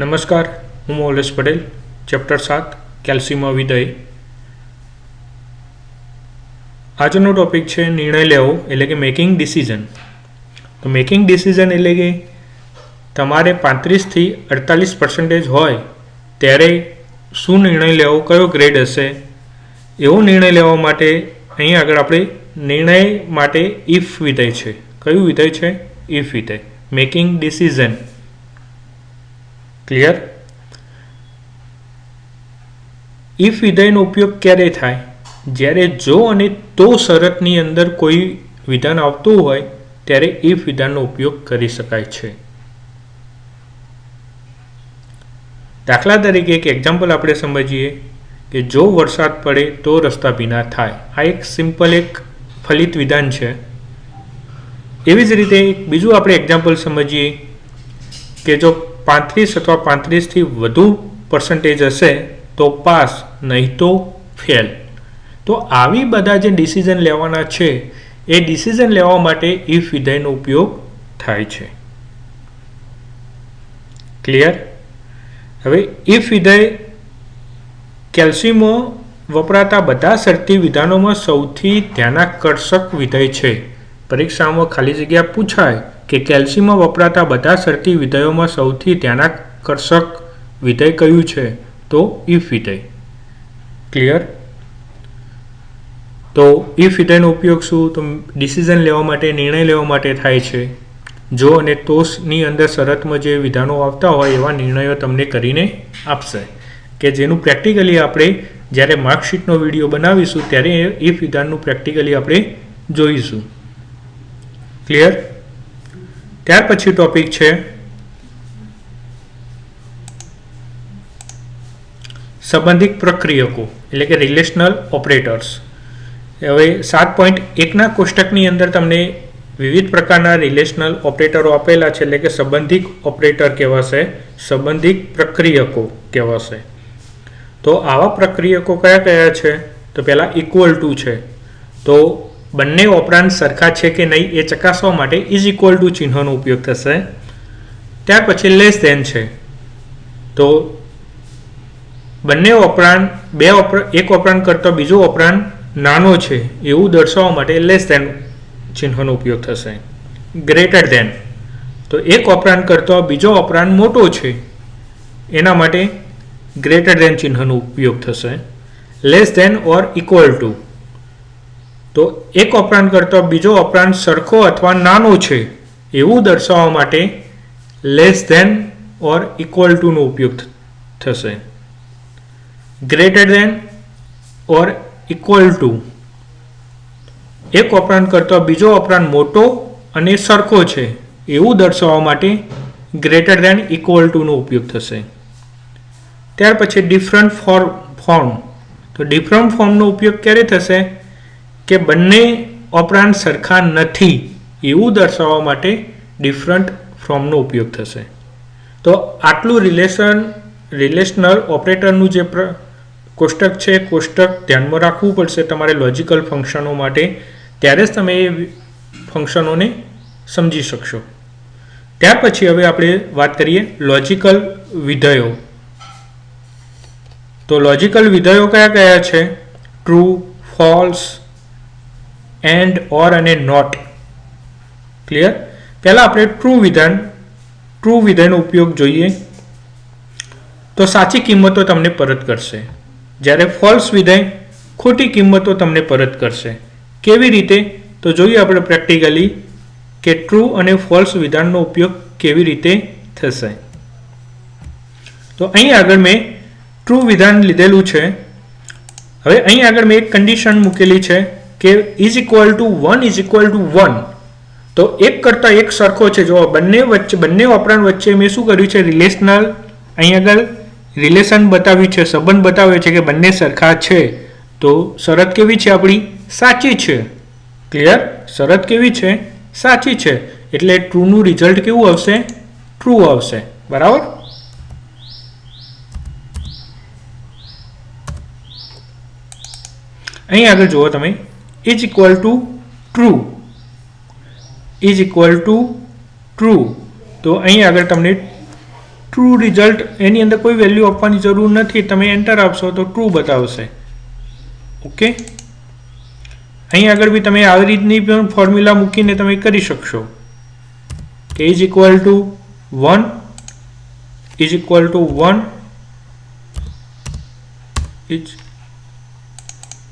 નમસ્કાર, હું મોલેશ પટેલ ચેપ્ટર સાત કેલ્સીમાં વિધય આજનો ટોપિક છે નિર્ણય લેવો, એટલે કે મેકિંગ ડિસિઝન તો મેકિંગ ડિસિઝન એટલે કે તમારે પાંત્રીસથી અડતાલીસ પર્સન્ટેજ હોય, ત્યારે શું નિર્ણય લેવો, કયો ગ્રેડ હશે, એવો નિર્ણય લેવા માટે અહીં આગળ આપણે નિર્ણય માટે ઇફ વિધેય છે. કયું વિધેય છે? ઇફ વિધેય. મેકિંગ ડિસિઝન ક્લિયર ઇફ વિધેયનો ઉપયોગ ક્યારે થાય? જ્યારે જો અને તો શરતની અંદર કોઈ વિધાન આવતું હોય, ત્યારે ઇફ વિધાનનો ઉપયોગ કરી શકાય છે. દાખલા તરીકે એક એક્ઝામ્પલ આપણે સમજીએ કે જો વરસાદ પડે તો રસ્તા ભીના થાય. આ એક સિમ્પલ એક ફલિત વિધાન છે. એવી જ રીતે બીજું આપણે એક્ઝામ્પલ સમજીએ કે જો પાંત્રીસ અથવા પાંત્રીસથી વધુ પર્સન્ટેજ હશે, તો પાસ, નહીં તો ફેલ તો આવી બધા જે ડિસિઝન લેવાના છે, એ ડિસિઝન લેવા માટે ઇફ વિધેયનો ઉપયોગ થાય છે. ક્લિયર હવે ઇફ વિધેય કેલ્સીમાં વપરાતા બધા શરતી વિધાનોમાં સૌથી ધ્યાનાકર્ષક વિધેય છે. પરીક્ષામાં ખાલી જગ્યા પૂછાય કે કેલ્સીમાં વપરાતા બધા શરતી વિધેયોમાં સૌથી ધ્યાનાકર્ષક વિધેય કયું છે? તો ઇફ વિધેય. ક્લિયર તો ઇફ વિધેયનો ઉપયોગ શું? તો ડિસિઝન લેવા માટે, નિર્ણય લેવા માટે થાય છે. જો અને તોષની અંદર શરતમાં જે વિધાનો આવતા હોય એવા નિર્ણયો તમને કરીને આપશે. કે જેનું પ્રેક્ટિકલી આપણે જ્યારે માર્કશીટનો વીડિયો બનાવીશું, ત્યારે ઇફ વિધાનનું પ્રેક્ટિકલી આપણે જોઈશું. ક્લિયર ત્યાર પછી ટોપિક છે સંબંધિત પ્રક્રિયકો, એટલે કે રિલેશનલ ઓપરેટર્સ હવે સાત પોઈન્ટ એકના કોષ્ટકની અંદર તમને વિવિધ પ્રકારના રિલેશનલ ઓપરેટરો આપેલા છે, એટલે કે સંબંધિત ઓપરેટર કહેવાશે, સંબંધિત પ્રક્રિયકો કહેવાશે. તો આવા પ્રક્રિયકો કયા કયા છે? તો પહેલાં ઇક્વલ ટુ છે. તો બંને ઓપરાંત સરખા છે કે નહીં એ ચકાસવા માટે ઇઝ ઇક્વલ ટુ ચિહ્નનો ઉપયોગ થશે. ત્યાર પછી લેસ ધેન છે. તો બંને ઓપરાંત, બે ઓપર એક ઓપરાંત કરતો બીજો ઓપરાંત નાનો છે. એવું દર્શાવવા માટે લેસ ધેન ચિહ્નનો ઉપયોગ થશે. ગ્રેટર ધેન તો એક ઓપરાંત કરતો બીજો ઓપરાંત મોટો છે. એના માટે ગ્રેટર દેન ચિહ્નનો ઉપયોગ થશે. Less than or equal to તો એક ઓપરાંત કરતો બીજો ઓપરાંત સરખો અથવા નાનો છે, એવું દર્શાવવા માટે લેસ ધેન ઓર ઇક્વલ ટુનો ઉપયોગ થશે. Greater than or equal to એક ઓપરાંત કરતો બીજો ઓપરાંત મોટો અને સરખો છે, એવું દર્શાવવા માટે ગ્રેટર ધેન ઇક્વલ ટુનો ઉપયોગ થશે. ત્યાર પછી ડિફરન્ટ ફોર ફોર્મ તો ડિફરન્ટ ફોર્મનો ઉપયોગ ક્યારે થશે? કે બંને ઓપરાંત સરખા નથી એવું દર્શાવવા માટે ડિફરન્ટ ફોર્મનો ઉપયોગ થશે. તો આટલું રિલેશન રિલેશનલ ઓપરેટરનું જે કોષ્ટક છે, કોષ્ટક ધ્યાનમાં રાખવું પડશે તમારે લોજિકલ ફંક્શનો માટે. ત્યારે જ તમે એ ફંક્શનોને સમજી શકશો. ત્યાર પછી હવે આપણે વાત કરીએ લોજિકલ વિધેયો. તો લોજિકલ વિધેયો કયા કયા છે? ટ્રુ ફોલ્સ એન્ડ ઓર અને નોટ ક્લિયર પહેલાં આપણે ટ્રુ વિધાન ટ્રુ વિધાનનો ઉપયોગ જોઈએ. તો સાચી કિંમતો તમને પરત કરશે. જ્યારે ફોલ્સ વિધાય ખોટી કિંમતો તમને પરત કરશે. કેવી રીતે? તો જોઈએ આપણે પ્રેક્ટિકલી કે ટ્રુ અને ફોલ્સ વિધાનનો ઉપયોગ કેવી રીતે થશે. તો અહીં આગળ મેં ટ્રુ વિધાન લીધેલું છે. હવે અહીં આગળ મેં એક કન્ડિશન મૂકેલી છે. કે is equal to one is equal to one તો એક કરતાં એક સરખો છે. જો બંને વચ્ચે, બંને ઓપરાન વચ્ચે મેં શું કર્યું છે? રિલેશનલ અહીં આગળ રિલેશન બતાવ્યું છે, સંબંધ બતાવ્યો છે કે બંને સરખા છે. તો શરત કેવી છે આપણી? સાચી છે. ક્લિયર શરત કેવી છે? સાચી છે. એટલે ટ્રુનું રિઝલ્ટ કેવું આવશે? ટ્રુ આવશે. બરાબર? અહીં આગળ જુઓ તમે. Is equal to true is equal to true તો અહીં આગળ તમને ટ્રુ રિઝલ્ટ એની અંદર કોઈ વેલ્યુ આપવાની જરૂર નથી. તમે એન્ટર આપશો તો ટ્રુ બતાવશે. ઓકે અહીં આગળ બી તમે આવી રીતની પણ ફોર્મ્યુલા મૂકીને તમે કરી શકશો. કે is equal to one is equal to one is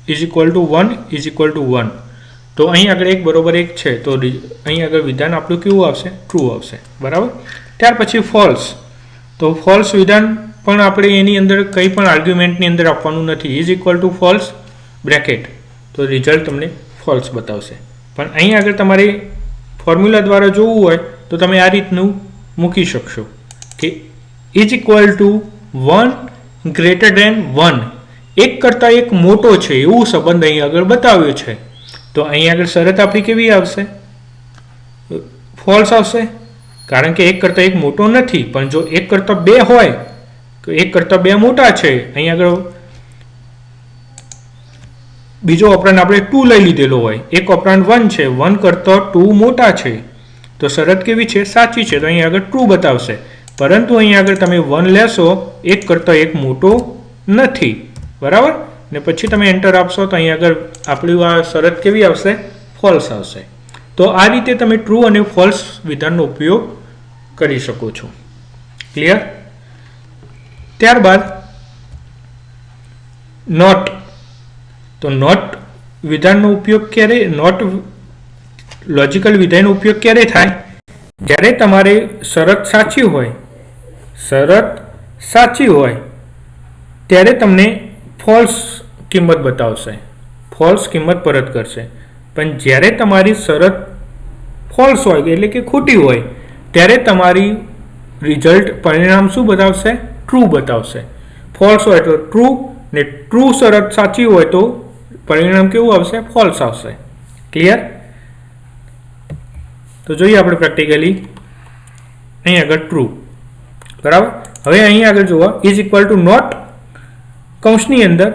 is equal to one is equal to one તો અહીં આગળ એક બરોબર એક છે. તો અહીં આગળ વિધાન આપણું કેવું આવશે? ટ્રુ આવશે. બરાબર? ત્યાર પછી ફોલ્સ તો ફોલ્સ વિધાન પણ આપણે એની અંદર કંઈ પણ આર્ગ્યુમેન્ટની અંદર આપવાનું નથી. Is equal to false bracket તો રિઝલ્ટ તમને ફોલ્સ બતાવશે. પણ અહીં આગળ તમારે ફોર્મ્યુલા દ્વારા જોવું હોય, તો તમે આ રીતનું મૂકી શકશો કે is equal to one greater than one એક કરતાં એક મોટો છે, એવું સંબંધ અહીં આગળ બતાવ્યો છે. તો અહીં આગળ શરત આપણી કેવી આવશે? ફોલ્સ આવશે? કારણ કે એક કરતાં એક મોટો નથી, પણ જો એક કરતાં બે હોય, તો એક કરતાં બે મોટા છે. અહીં આગળ બીજો ઓપરાન આપણે ટુ લઈ લીધેલો હોય. એક ઓપરાન વન છે વન કરતાં ટુ મોટા છે. તો શરત કેવી છે? સાચી છે. તો અહીં આગળ ટ્રુ બતાવશે. પરંતુ અહીં આગળ તમે વન લેશો, એક કરતાં એક મોટો નથી. બરાબર? ને પછી તમે એન્ટર આપશો તો અહીં આગળ આપણી આ શરત કેવી આવશે? ફોલ્સ આવશે. તો આ રીતે તમે ટ્રુ અને ફોલ્સ વિધાનનો ઉપયોગ કરી શકો છો. ક્લિયર ત્યારબાદ નોટ તો નોટ વિધાનનો ઉપયોગ ક્યારે? નોટ લોજિકલ વિધાનનો ઉપયોગ ક્યારે થાય? જ્યારે તમારે શરત સાચી હોય, શરત સાચી હોય, ત્યારે તમને ફોલ્સ કિંમત બતાવશે. ફોલ્સ કિંમત પરત કરશે. પણ જ્યારે તમારી શરત ફોલ્સ હોય, એટલે કે ખોટી હોય, ત્યારે તમારી રિઝલ્ટ પરિણામ શું બતાવશે? ટ્રુ બતાવશે. ફોલ્સ હોય તો ટ્રુ, ને ટ્રુ શરત સાચી હોય તો પરિણામ કેવું આવશે? ફોલ્સ આવશે. ક્લિયર? તો જોઈએ આપણે પ્રેક્ટિકલી. અહીં આગળ ટ્રુ. બરાબર? હવે અહીં આગળ જુઓ. ઇઝ ઇક્વલ ટુ નોટ કૌંસની અંદર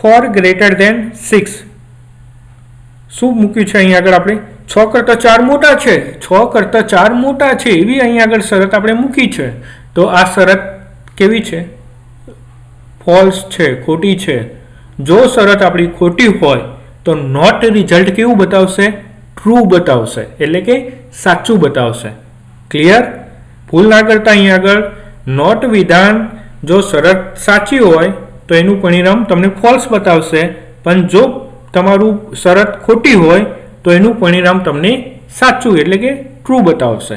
ફોર ગ્રેટર દેન સિક્સ. શું મૂક્યું છે અહીં આગળ આપણે? છ કરતાં ચાર મોટા છે. છ કરતાં ચાર મોટા છે એવી અહીં આગળ શરત આપણે મૂકી છે. તો આ શરત કેવી છે? ફોલ્સ છે, ખોટી છે. જો શરત આપણી ખોટી હોય, તો નોટ રિઝલ્ટ કેવું બતાવશે? ટ્રુ બતાવશે. એટલે કે સાચું બતાવશે. ક્લિયર? ભૂલ ના કરતા અહીં આગળ નોટ વિધાન જો શરત સાચી હોય તો એનું પરિણામ તમને ફોલ્સ બતાવશે. પણ જો તમારું શરત ખોટી હોય, તો એનું પરિણામ તમને સાચું એટલે કે ટ્રુ બતાવશે.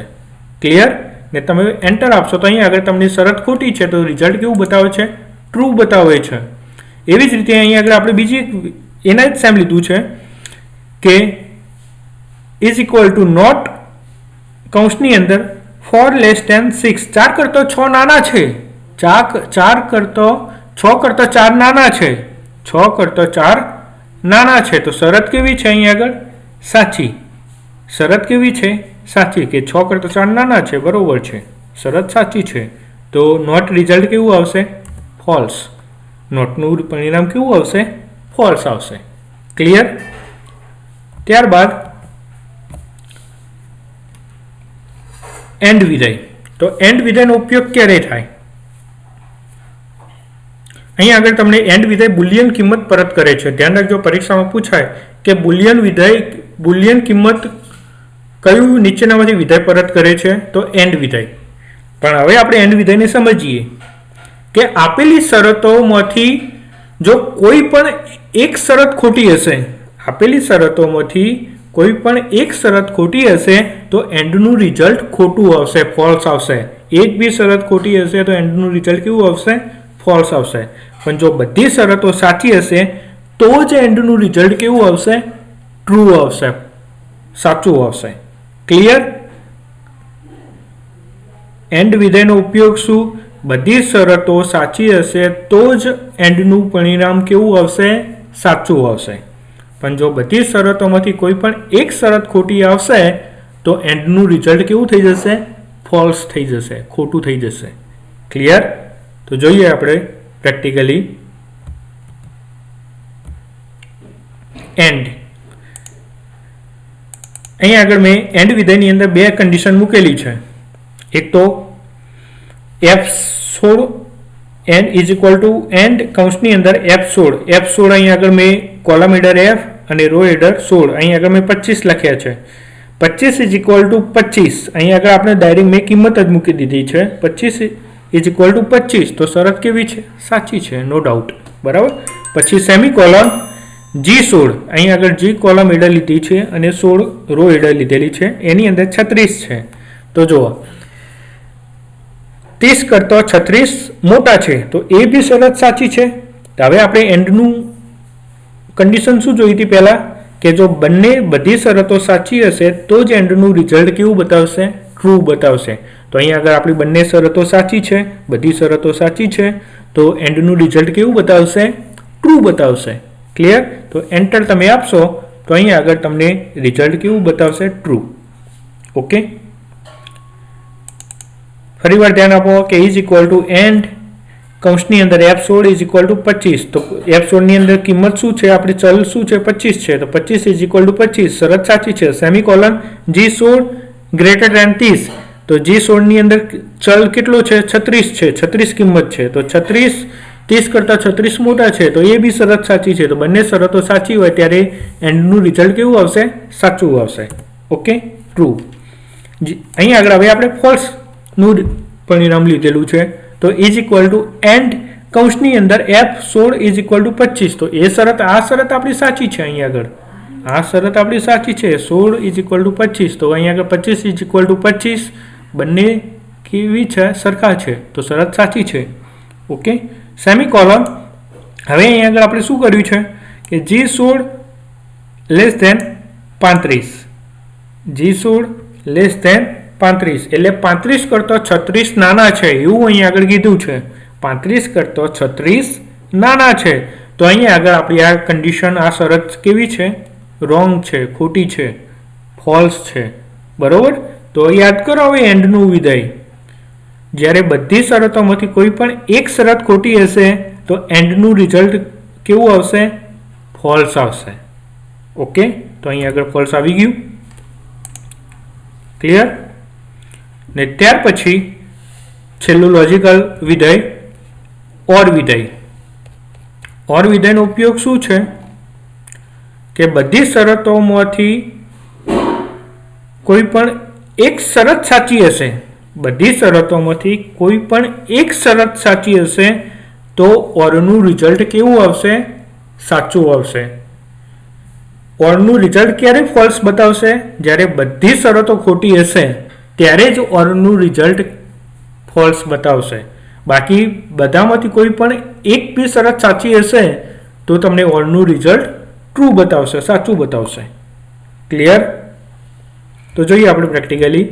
ક્લિયર ને તમે એન્ટર આપશો તો અહીં આગળ તમને શરત ખોટી છે તો રિઝલ્ટ કેવું બતાવે છે? ટ્રુ બતાવે છે. એવી જ રીતે અહીં આગળ આપણે બીજી એના જ સેમ લીધું છે કે ઇઝ ઇક્વલ ટુ નોટ કૌંસની અંદર ફોર લેસ ટેન સિક્સ ચાર કરતો છ નાના છે. ચાર ચાર કરતો છ કરતા ચાર નાના છે. છ કરતા ચાર નાના છે. તો શરત કેવી છે અહીં આગળ? સાચી. શરત કેવી છે? સાચી કે છ કરતા ચાર નાના છે. બરોબર છે. શરત સાચી છે. તો નોટ રિઝલ્ટ કેવું આવશે? ફોલ્સ નોટનું પરિણામ કેવું આવશે? ફોલ્સ આવશે. ક્લિયર ત્યારબાદ એન્ડ વિધેય. તો એન્ડ વિધેયનો ઉપયોગ ક્યારે થાય? અહીં આગળ તમને એન્ડ વિધેય બુલિયન કિંમત પરત કરે છે. ધ્યાન રાખજો, પરીક્ષામાં પૂછાય કે બુલિયન વિધેય, બુલિયન કિંમત કયું નીચેનામાંથી વિધેય પરત કરે છે? તો એન્ડ વિધેય. પણ હવે આપણે એન્ડ વિધેયને સમજીએ કે આપેલી શરતોમાંથી જો કોઈ પણ એક શરત ખોટી હશે, આપેલી શરતોમાંથી કોઈ પણ એક શરત ખોટી હશે, તો એન્ડનું રિઝલ્ટ ખોટું આવશે ફોલ્સ આવશે. એક બી શરત ખોટી હશે, તો એન્ડનું રિઝલ્ટ કેવું આવશે? ફોલ્સ આવશે. પણ જો બધી શરતો સાચી હશે, તો જ એન્ડનું રિઝલ્ટ કેવું આવશે? ટ્રુ આવશે. સાચું આવશે. ક્લિયર એન્ડ વિધેયનો ઉપયોગ શું? બધી શરતો સાચી હશે, તો જ એન્ડનું પરિણામ કેવું આવશે? સાચું આવશે. પણ જો બધી શરતોમાંથી કોઈ પણ એક શરત ખોટી આવશે, તો એન્ડનું રિઝલ્ટ કેવું થઈ જશે? ફોલ્સ થઈ જશે. ખોટું થઈ જશે. ક્લિયર તો જોઈએ આપણે પ્રેક્ટિકલી એન્ડ અહીં આગળ મેં એન્ડ વિધેયની અંદર બે કન્ડિશન મૂકેલી છે. એક તો એફ સોળ N is equal to and કૌંસની અંદર એફ સોળ. એફ સોળ અહીં આગળ મેં કોલમ એડર એફ અને રો એડર સોળ. અહીં આગળ મેં પચીસ લખ્યા છે. પચીસ ઇઝ ઇક્વલ ટુ પચીસ. અહીં આગળ આપણે ડાયરેક્ટ મેં કિંમત જ મૂકી દીધી છે. પચીસ ઇઝ ઇક્વલ ટુ પચીસ. તો શરત કેવી છે? સાચી છે નો ડાઉટ બરાબર? પછી સેમી કોલમ જી સોળ. અહીં આગળ જી કોલમ એડ લીધી છે અને સોળ રો એડ લીધેલી છે. એની અંદર છત્રીસ છે. તો જુઓ. ત્રીસ કરતો છત્રીસ મોટા છે. તો એ બી શરત સાચી છે? તો હવે આપણે એન્ડનું કન્ડિશન શું જોઈ હતી પહેલાં? કે જો બંને બધી શરતો સાચી હશે, તો જ એન્ડનું રિઝલ્ટ કેવું બતાવશે? ટ્રુ બતાવશે. તો અહીં આગળ આપણી બંને શરતો સાચી છે, બધી શરતો સાચી છે, તો એન્ડનું રિઝલ્ટ કેવું બતાવશે? ટ્રુ બતાવશે. ક્લિયર તો એન્ટર તમે આપશો, તો અહીં આગળ તમને રિઝલ્ટ કેવું બતાવશે? ટ્રુ ઓકે ફરી વાર ધ્યાન આપો કે ઇઝ ઇક્વલ ટુ એન્ડ કૌંસની અંદર એપ સોળ ઇઝ ઇક્વલ ટુ પચીસ. તો એપ સોળની અંદર કિંમત શું છે? આપણી ચલ શું છે? પચીસ છે. તો પચીસ ઇઝ ઇક્વલ ટુ પચીસ. શરત સાચી છે. સેમી કોલન જી સોળ ગ્રેટર દેન ત્રીસ. તો જી સોળની અંદર ચલ કેટલો છે? છત્રીસ છે. છત્રીસ કિંમત છે. તો છત્રીસ, ત્રીસ કરતાં છત્રીસ મોટા છે. તો એ બી શરત સાચી છે. તો બંને શરતો સાચી હોય ત્યારે એન્ડનું રિઝલ્ટ કેવું આવશે? સાચું આવશે. ઓકે ટ્રુ અહીં આગળ હવે આપણે ફોલ્સનું પરિણામ લીધેલું છે. તો ઇઝ ઇક્વલ ટુ એન્ડ કૌંસની અંદર એફ સોળ ઇઝ ઇક્વલ ટુ પચીસ. તો એ શરત, આ શરત આપણી સાચી છે અહીં આગળ. આ શરત આપણી સાચી છે. સોળ ઇઝ ઇક્વલ ટુ પચીસ. તો અહીં આગળ પચીસ ઇઝ ઇક્વલ ટુ પચીસ. બંને કેવી છે? સરખા છે. તો શરત સાચી છે. ઓકે સેમી કોલમ હવે અહીં આગળ આપણે શું કર્યું છે? કે જી સોળ લેસ ધેન પાંત્રીસ. જી સોળ લેસ ધેન પાંત્રીસ. એટલે પાંત્રીસ કરતો છત્રીસ નાના છે. એવું અહીં આગળ કીધું છે. પાંત્રીસ કરતો છત્રીસ નાના છે. તો અહીં આગળ આપણી આ કન્ડિશન આ શરત કેવી છે? રોંગ છે. ખોટી છે. ફોલ્સ છે. બરોબર? તો યાદ કરો હવે એન્ડનું વિધેય. જ્યારે બધી શરતોમાંથી કોઈ પણ એક શરત ખોટી હશે, તો એન્ડનું રિઝલ્ટ કેવું આવશે? ફોલ્સ આવશે. ઓકે તો અહીં આગળ ફોલ્સ આવી ગયું. ક્લિયર ને ત્યાર પછી છેલ્લું લોજિકલ વિધેય ઓર વિધેય. ઓર વિધેયનો ઉપયોગ શું છે? કે બધી શરતોમાંથી કોઈ પણ એક શરત સાચી હશે. બધી શરતોમાંથી કોઈ પણ એક શરત સાચી હશે તો ઓરનું રિઝલ્ટ કેવું આવશે? સાચું આવશે. ઓરનું રિઝલ્ટ ક્યારે ફોલ્સ બતાવશે? જ્યારે બધી શરતો ખોટી હશે, ત્યારે જ ઓરનું રિઝલ્ટ ફોલ્સ બતાવશે. બાકી બધામાંથી કોઈ પણ એક બી શરત સાચી હશે, તો તમને ઓરનું રિઝલ્ટ ટ્રુ બતાવશે, સાચું બતાવશે. ક્લિયર તો જોઈએ આપણે પ્રેક્ટિકલી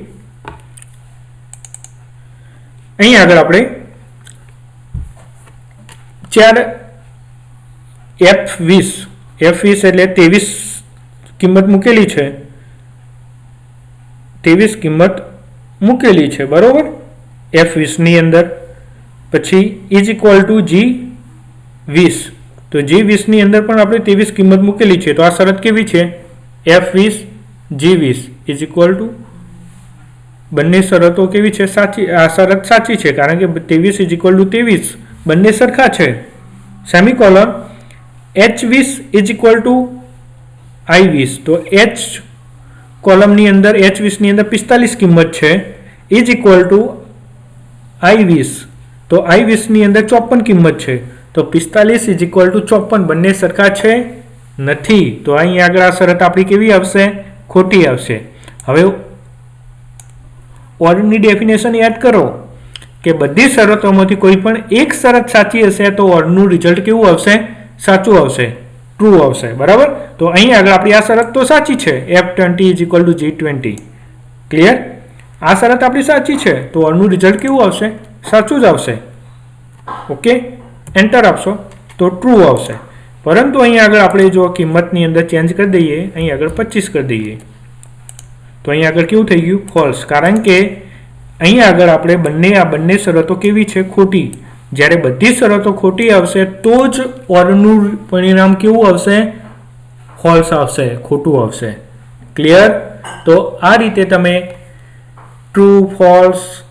અહીં આગળ આપણે ચાર એફ વીસ. એફ વીસ એટલે ત્રેવીસ કિંમત મૂકેલી છે. ત્રેવીસ કિંમત મૂકેલી છે, બરાબર? એફ વીસની અંદર. પછી ઇઝ ઇક્વલ ટુ જી વીસ. તો જી વીસની અંદર પણ આપણે ત્રેવીસ કિંમત મૂકેલી છે. તો આ શરત કેવી છે? એફ વીસ જી વીસ. ઇઝ ઇક્વલ ટુ બંને શરતો કેવી છે? સાચી, આ શરત સાચી છે, કારણ કે ત્રેવીસ ઇઝ ઇક્વલ ટુ ત્રેવીસ. બંને સરખા છે. સેમી કોલન એચ વીસ ઇઝ ઇક્વલ ટુ આઈ વીસ. તો એચ કોલમની અંદર એચ વીસની અંદર પિસ્તાલીસ કિંમત છે. ઇઝ ઇક્વલ ટુ આઈ વીસ. તો આઈ વીસની અંદર ચોપન કિંમત છે. તો પિસ્તાલીસ ઇઝ ઇક્વલ ટુ ચોપન. બંને સરખા છે? નથી. તો અહીં આગળ આ શરત આપણી કેવી આવશે? ખોટી આવશે. હવે ઓરની ડેફિનેશન યાદ કરો કે બધી શરતોમાંથી કોઈ પણ એક શરત સાચી હશે તો ઓરનું રિઝલ્ટ કેવું આવશે? સાચું આવશે. ટ્રુ આવશે. બરાબર? તો અહીં આગળ આપણી આ શરત તો સાચી છે. F twenty is equal to G twenty clear આ શરત આપણી સાચી છે. તો ઓરનું રિઝલ્ટ કેવું આવશે? સાચું જ આવશે. ઓકે એન્ટર આપશો. તો ટ્રુ આવશે. પરંતુ અહીં આગળ આપણે જો કિંમતની અંદર ચેન્જ કરી દઈએ, અહીં આગળ પચીસ કરી દઈએ. તો અહીં આગળ કેવું થઈ ગયું? ફોલ્સ કારણ કે અહીં આગળ આપણે બંને, આ બંને શરતો કેવી છે? ખોટી. જ્યારે બધી શરતો ખોટી આવશે, તો જ ઓરનું પરિણામ કેવું આવશે? ફોલ્સ આવશે. ખોટું આવશે. ક્લિયર તો આ રીતે તમે ટ્રુ ફોલ્સ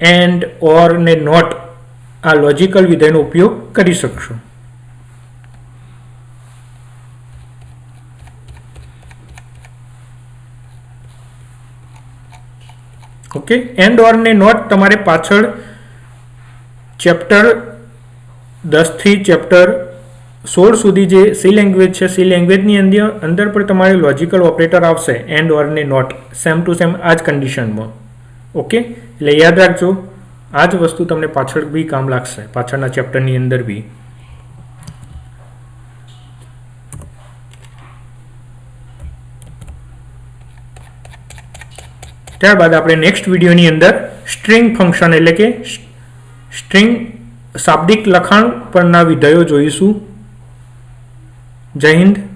એન્ડ ઓર ને નોટ આ લોજિકલ વિધેયનો ઉપયોગ કરી શકશો. ઓકે એન્ડ ઓર ને નોટ તમારે પાછળ ચેપ્ટર દસથી ચેપ્ટર સોળ સુધી જે સી લેંગ્વેજ છે સી લેંગ્વેજની અંદર અંદર પણ તમારે લોજિકલ ઓપરેટર આવશે એન્ડ ઓર ને નોટ સેમ ટુ સેમ આ જ કન્ડિશનમાં ઓકે એટલે યાદ રાખજો, આ જ વસ્તુ તમને પાછળ બી કામ લાગશે, પાછળના ચેપ્ટરની અંદર બી. ત્યારબાદ આપણે નેક્સ્ટ વિડીયોની અંદર સ્ટ્રિંગ ફંક્શન એટલે કે સ્ટ્રિંગ શાબ્દિક લખાણ પરના વિધેયો જોઈશું. જય હિન્દ.